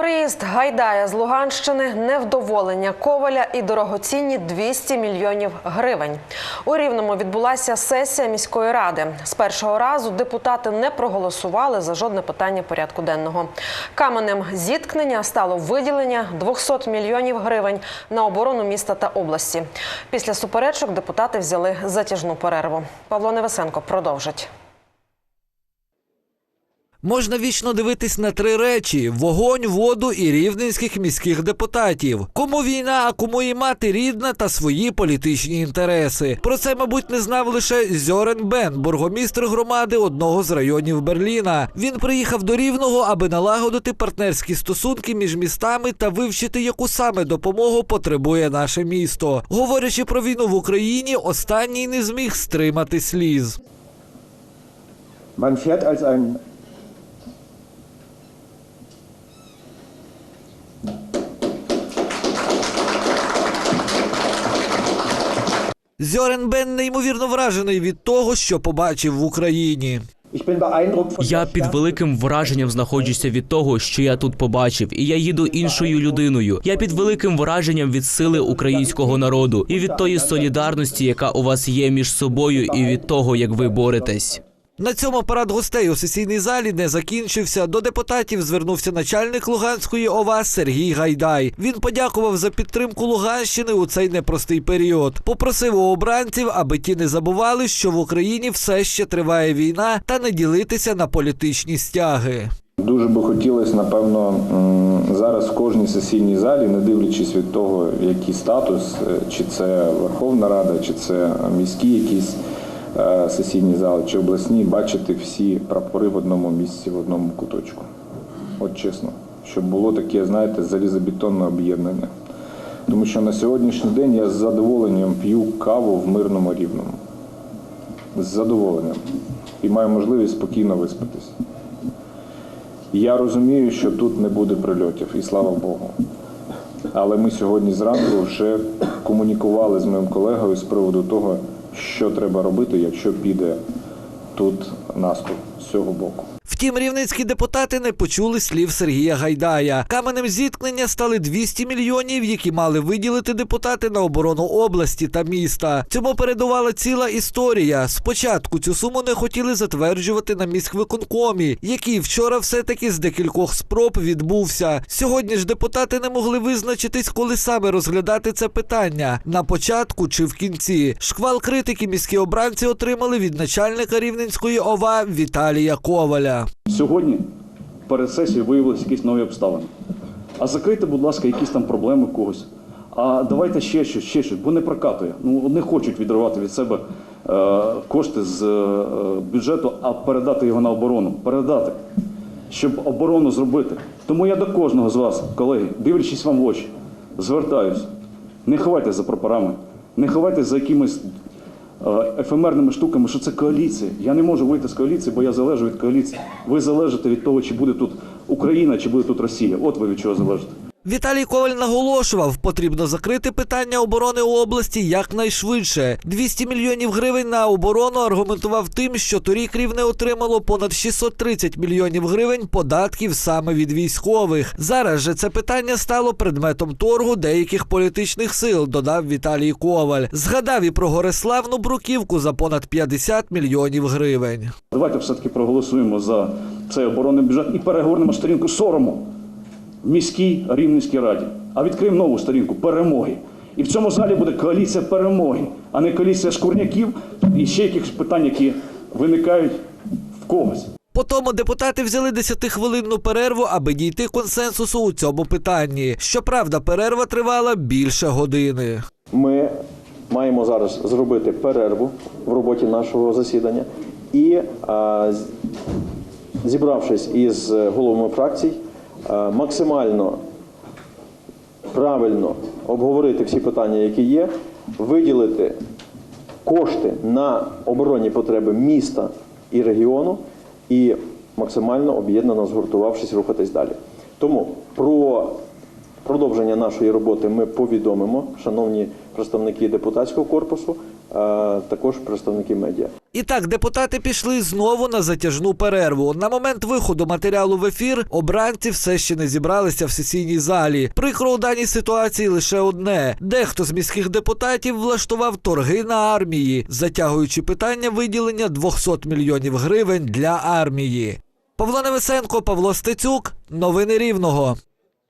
Приїзд Гайдая з Луганщини, невдоволення Коваля і дорогоцінні 200 мільйонів гривень. У Рівному відбулася сесія міської ради. З першого разу депутати не проголосували за жодне питання порядку денного. Каменем зіткнення стало виділення 200 мільйонів гривень на оборону міста та області. Після суперечок депутати взяли затяжну перерву. Павло Невесенко продовжить. Можна вічно дивитись на три речі: вогонь, воду і рівненських міських депутатів. Кому війна, а кому і мати рідна та свої політичні інтереси. Про це, мабуть, не знав лише Зьорен Бен, бургомістр громади одного з районів Берліна. Він приїхав до Рівного, аби налагодити партнерські стосунки між містами та вивчити, яку саме допомогу потребує наше місто. Говорячи про війну в Україні, останній не зміг стримати сліз. Man fährt als ein Зьорен Бен неймовірно вражений від того, що побачив в Україні. Я під великим враженням знаходжуся від того, що я тут побачив, і я їду іншою людиною. Я під великим враженням від сили українського народу і від тої солідарності, яка у вас є між собою, і від того, як ви боретесь. На цьому парад гостей у сесійній залі не закінчився. До депутатів звернувся начальник Луганської ОВА Сергій Гайдай. Він подякував за підтримку Луганщини у цей непростий період. Попросив у обранців, аби ті не забували, що в Україні все ще триває війна, та не ділитися на політичні стяги. Дуже би хотілося, напевно, зараз в кожній сесійній залі, не дивлячись від того, який статус, е, чи це Верховна Рада, чи це міські якісь сесійні зали, чи обласні, бачити всі прапори в одному місці, в одному куточку. От чесно, щоб було таке, знаєте, залізобетонне об'єднання. Тому що на сьогоднішній день я з задоволенням п'ю каву в мирному рівному. З задоволенням. І маю можливість спокійно виспатись. Я розумію, що тут не буде прильотів, і слава Богу. Але ми сьогодні зранку вже комунікували з моїм колегою з приводу того, що треба робити, якщо піде тут наступ з цього боку. Втім, рівненські депутати не почули слів Сергія Гайдая. Каменем зіткнення стали 200 мільйонів, які мали виділити депутати на оборону області та міста. Цьому передувала ціла історія. Спочатку цю суму не хотіли затверджувати на міськвиконкомі, який вчора все-таки з декількох спроб відбувся. Сьогодні ж депутати не могли визначитись, коли саме розглядати це питання на початку чи в кінці. Шквал критики міські обранці отримали від начальника рівненської ОВА Віталія Коваля. Сьогодні перед сесією виявилися якісь нові обставини. А закрийте, будь ласка, якісь там проблеми когось. А давайте ще щось, ще щось, бо не прокатує. Ну, не хочуть відривати від себе е, кошти з е, бюджету, а передати його на оборону. Передати, щоб оборону зробити. Тому я до кожного з вас, колеги, дивлячись вам в очі, звертаюсь. Не ховайтеся за прапорами, не ховайтеся за якимись ефемерними штуками, що це коаліція. Я не можу вийти з коаліції, бо я залежу від коаліції. Ви залежите від того, чи буде тут Україна, чи буде тут Росія. От ви від чого залежите. Віталій Коваль наголошував, потрібно закрити питання оборони у області якнайшвидше. 200 мільйонів гривень на оборону аргументував тим, що торік рівне отримало понад 630 мільйонів гривень податків саме від військових. Зараз же це питання стало предметом торгу деяких політичних сил, додав Віталій Коваль. Згадав і про Гориславну бруківку за понад 50 мільйонів гривень. Давайте все-таки проголосуємо за цей оборонний бюджет і перегорнемо сторінку сорому міській Рівненській раді. А відкриємо нову сторінку перемоги. І в цьому залі буде коаліція перемоги, а не коаліція шкурняків і ще якихось питань, які виникають в когось. Потому депутати взяли 10-хвилинну перерву, аби дійти консенсусу у цьому питанні. Щоправда, перерва тривала більше години. Ми маємо зараз зробити перерву в роботі нашого засідання і, а, зібравшись із головами фракцій, максимально правильно обговорити всі питання, які є, виділити кошти на оборонні потреби міста і регіону, і максимально об'єднано згуртувавшись, рухатись далі. Тому про продовження нашої роботи ми повідомимо, шановні представники депутатського корпусу, також представники медіа. І так, депутати пішли знову на затяжну перерву. На момент виходу матеріалу в ефір обранці все ще не зібралися в сесійній залі. Прикро у даній ситуації лише одне: дехто з міських депутатів влаштував торги на армії, затягуючи питання виділення 200 мільйонів гривень для армії. Павло Невесенко, Павло Стецюк. Новини Рівного.